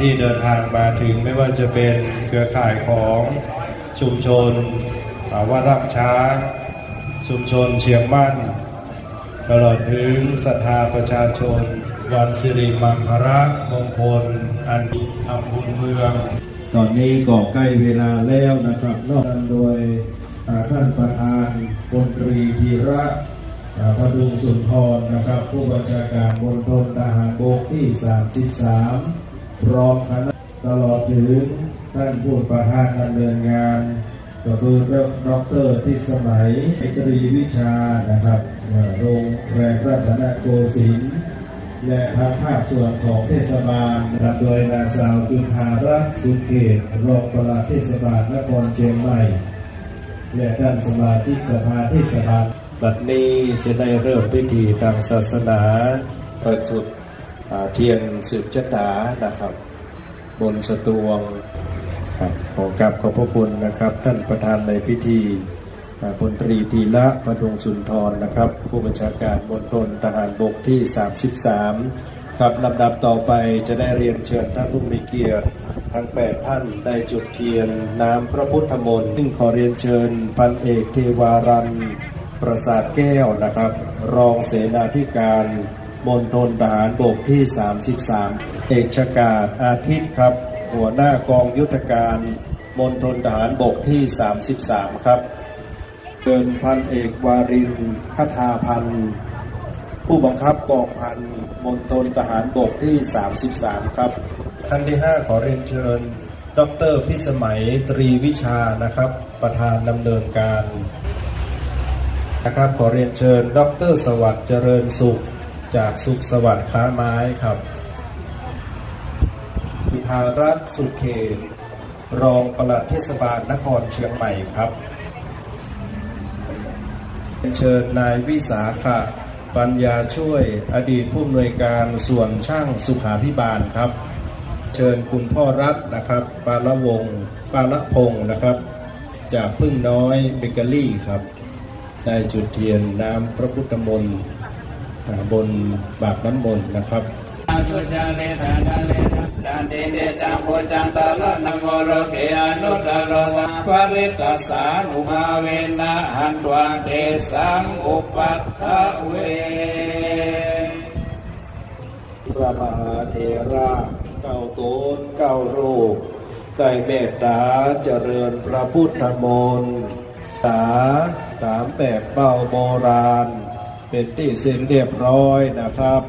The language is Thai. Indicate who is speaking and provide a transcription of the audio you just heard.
Speaker 1: ที่เดินทางมาถึงไม่ว่าจะเป็นเครือข่ายของชุมชนอ่าวัดรับช้า ชุมชนเชียงมั่น ตลอดถึงศรัทธาประชาชน วันสิริมังคระมงคล อันดีทำบุญเมือง ตอนนี้ก็ใกล้เวลาแล้วนะครับนอกจากโดยท่านประธานพลตรีธีระอ่าพดุงสุนทรนะครับ ผู้บัญชาการมณฑลทหารบกที่ 33 ร้อมคณะตลอดถึงท่านผู้ประธานดำเนินงาน ก็คือดรที่สมัยเอกรีวิชานะครับโรงแรมรัตนโกสินทร์และทางภาคส่วนของเทศบาลนำโดยนางสาวจุฑารัตน์สุเขตรองปลัดเทศบาลนครเชียงใหม่ และท่านสมาชิกสภาเทศบาลบัดนี้จะได้เริ่มพิธีทางศาสนาประจุด เทียนสืบชะตานะครับ บนสตวงครับขอกราบขอบพระคุณนะครับ ท่านประธานในพิธีพลตรีทีละประดงสุนทรนะครับ ผู้บัญชาการบนทนทหารบกที่ 33 ครับลำดับต่อไปจะได้เรียนเชิญท่านผู้มีเกียรติทั้ง 8 ท่านได้จุดเทียนน้ำพระพุทธมนต์ซึ่งขอเรียนเชิญพันเอกเทวารันประสาทแก้วนะครับ รองเสนาธิการ มณฑลทหารบกที่ 33 เอกชกาศอาทิตย์ครับ หัวหน้ากองยุทธการมณฑลทหารบกที่ 33 ครับ เดินพันเอกวารินคทาพันธ์ผู้บังคับกองพันมณฑลทหารบกที่ 33 ครับ ท่านที่ 5 ขอเรียนเชิญ ดรพิสมัยตรีวิชานะครับ ประธานดำเนินการนะครับขอเรียนเชิญ ดรสวัสดิ์เจริญสุข จากสุขสวัสดิ์ค้าไม้ครับพิธารัตน์สุขเขตรองปลัดเทศบาลนครเชียงใหม่ครับเชิญนายวิสาขะปัญญาช่วยอดีตผู้อำนวยการส่วนช่างสุขาพิบาลครับ เชิญคุณพ่อรัฐนะครับ ปาละวงปาละพงนะครับ จากพึ่งน้อยเบเกอรี่ครับ ได้จุดเทียนน้ำพระพุทธมนต์ บนบาทน้ำมนต์นะครับ
Speaker 2: สุจังเลตาจังเลนะจันเดเดจังโพจังตะละนะโมโรเกอนุตตะโรสะปริตตสานุภาเวนะหันตวเตสังอุปัฏฐเว
Speaker 1: พระมหาเถระเก้าตนเก้ารูปได้เมตตาเจริญพระพุทธมนต์สาสามแบบเป้าโบราณ เป็นที่เสร็นเรียบร้อยนะครับ